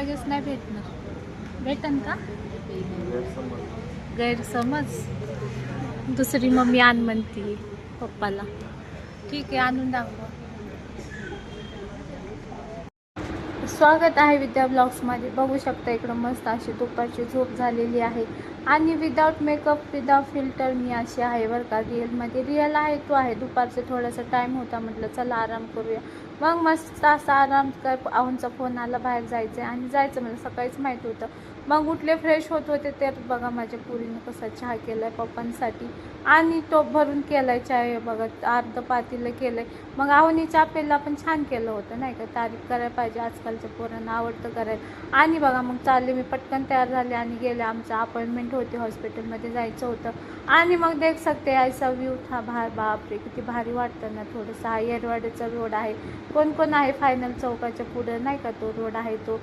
लगेच नाही भेटणार. भेटन का? गैरसमज? दुसरी मम्मी आण म्हणती पप्पाला. ठीक आहे आणून दाखवा. स्वागत आहे विद्या ब्लॉग्समध्ये. बघू शकता इकडं मस्त अशी दुपारची झोप झालेली आहे. आणि विदाऊट मेकअप विदाऊट फिल्टर मी अशी आहे बरं का. रिअलमध्ये रिअल आहे तो आहे. दुपारचं थोडासा टाईम होता म्हटलं चला आराम करूया. मग मस्त असा आराम कर आऊनचा फोन आला बाहेर जायचं आणि जायचं मला सकाळीच माहीत होतं. मग उठले फ्रेश होत होते तर बघा माझ्या पुरीनं कसा चहा केला आहे पप्पांसाठी. आणि टोप भरून केलाय चहा बघा अर्ध पातीला केलं आहे मग आवनी चापेला पण छान केलं होतं नाही का? तारीफ करायला पाहिजे आजकालच्या पोरांना आवडतं करायला. आणि बघा मग चालले मी पटकन तयार झाले आणि गेले आमचं अपॉइंटमेंट होती हॉस्पिटलमध्ये जायचं होतं. आणि मग देख सकते ऐसा व्ह्यू था भार बापरे किती भारी वाटतं ना. थोडंसं हा येरवाड्याचा रोड आहे. कोण कोण आहे फायनल चौकाच्या पुढं? नाही का तो रोड आहे तो.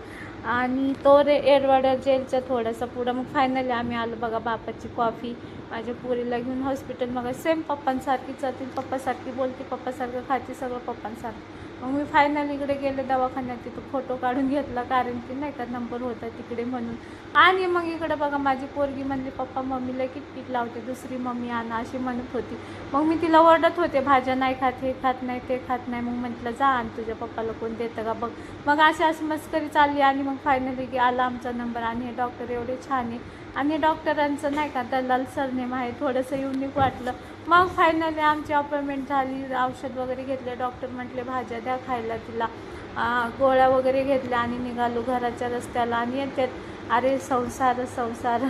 आणि तो रे एरवाडा जेलच्या थोडासा पुढं. मग फायनली आम्ही आलो बघा बापाची कॉफी माझ्या पुरीला घेऊन हॉस्पिटल मग सेम पप्पांसारखीच जाते पप्पासारखी बोलते पप्पासारखं खाते सगळं पप्पांसारखं. मग मी फायनली इकडे गेले दवाखान्यात. तिथं फोटो काढून घेतला कारण की नाही का नंबर होता तिकडे म्हणून. आणि मग इकडे बघा माझी पोरगी म्हणली पप्पा मम्मीला किटकिट लावते दुसरी मम्मी आणा अशी म्हणत होती. मग मी तिला ओरडत होते भाज्या नाही खात हे खात नाही ते खात नाही. मग म्हटलं जा आणि तुझ्या पप्पाला कोण देतं का बघ. मग अशी अशी मस्करी चालली आणि मग फायनली आला आमचा नंबर आणि हे डॉक्टर एवढे छान आहे. आणि डॉक्टरांचं नाही का दलाल सरनेम आहे थोडंसं युनिक वाटलं. मग फायनली आमची अपॉइंटमेंट झाली औषध वगैरे घेतले डॉक्टर म्हटले भाज्या द्या खायला तिला. गोळ्या वगैरे घेतल्या आणि निघालो घराच्या रस्त्याला. आणि येतात अरे संसार संसार.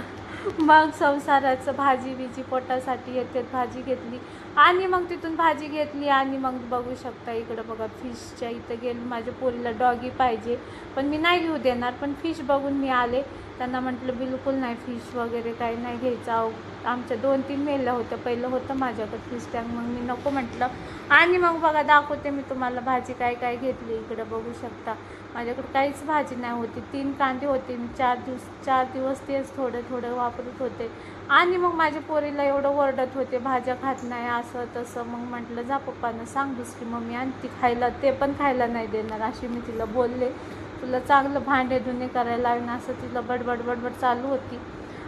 मग संसाराचं भाजी बिजी पोटासाठी येते भाजी घेतली. आणि मग तिथून भाजी घेतली आणि मग बघू शकता इकडं बघा फिशच्या इथं गेली माझ्या पोरीला डॉगी पाहिजे. पण मी नाही घेऊ देणार पण फिश बघून मी आले. त्यांना म्हटलं बिलकुल नाही फिश वगैरे काही नाही घ्यायचं. अहो आमच्या दोन तीन मेल्या होत्या पहिलं होतं माझ्याकडे फिश टँक मग मी नको म्हटलं. आणि मग बघा दाखवते मी तुम्हाला भाजी काय काय घेतली. इकडं बघू शकता. माझ्याकडे काहीच भाजी नाही होती. तीन कांदे होते. मी चार दिवस चार दिवस तेच थोडं थोडं वापरत होते. आणि मग माझ्या पोरीला एवढं ओरडत होते भाज्या खात नाही असं तसं. मग म्हटलं जा पप्पांना सांग दुसरी मम्मी आणि ती खायला ते पण खायला नाही देणार. अशी मी तिला बोलले. तुला चांगलं भांडे धुणे करायला लावेन असं तिला बडबड बडबड चालू होती.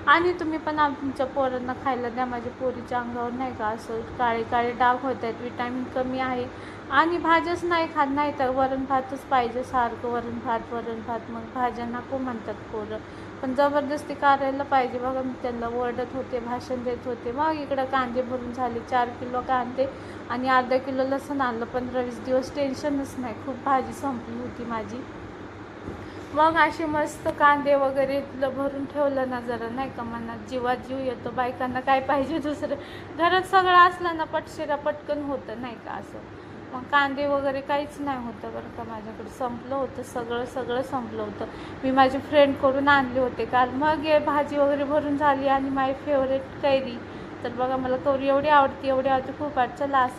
आणि तुम्ही पण आमच्या पोरांना खायला द्या माझ्या पोरीच्या अंगावर नाही का असं काळे काळे डाग होत आहेत विटॅमिन कमी आहे. आणि भाज्याच नाही खात नाही तर वरण भातच पाहिजे सारखं वरण भात वरण भात. मग भाज्या नको म्हणतात पोरं. पण जबरदस्ती करायला पाहिजे. बघा मी त्यांना ओरडत होते भाषण देत होते. मग इकडं कांदे भरून झाले चार किलो कांदे आणि अर्धा किलो लसूण आणलं. पंधरा वीस दिवस टेन्शनच नाही. खूप भाजी संपली होती माझी. मग असे मस्त कांदे वगैरे भरून ठेवलं ना जरा नाही का मनात. जीवात जीव येतो बायकांना काय पाहिजे दुसरं. घरात सगळं असलं ना पटशेरा पटकन होतं नाही का असं. मग कांदे वगैरे काहीच नाही होतं बरं का माझ्याकडे. संपलं होतं सगळं सगळं संपलं होतं. मी माझी फ्रेंडकडून आणले होते. काल मग हे भाजी वगैरे भरून झाली आणि माय फेवरेट कैरी. तर बघा मला कवरी एवढी आवडते एवढी आवडते. खूप आवडते लास्ट